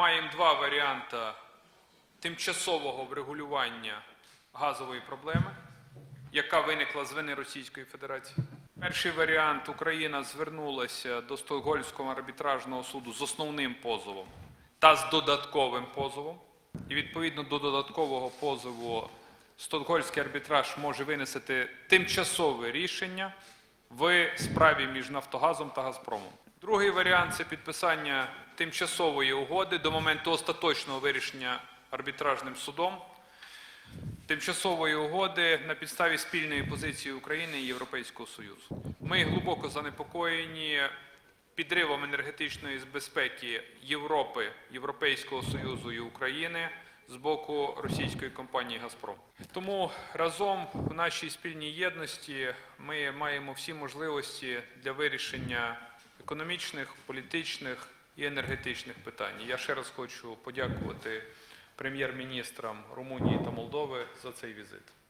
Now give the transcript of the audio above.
маємо два варіанти тимчасового врегулювання газової проблеми, яка виникла з вини Російської Федерації. Перший варіант Україна звернулася до Стокгольмського арбітражного суду з основним позовом та з додатковим позовом. І відповідно до додаткового позову Стокгольмський арбітраж може винести тимчасове рішення в справі між Нафтогазом та Газпромом. Другий варіант це підписання тимчасової угоди до моменту остаточного вирішення арбітражним судом тимчасової угоди на підставі спільної позиції України і Європейського Союзу. Ми глибоко занепокоєні підривом енергетичної безпеки Європи, Європейського Союзу і України з боку російської компанії Газпром. Тому разом в нашій спільній єдності ми маємо всі можливості для вирішення економічних, політичних і енергетичних питань. Я ще раз хочу подякувати прем'єр-міністрам Румунії та Молдови за цей візит.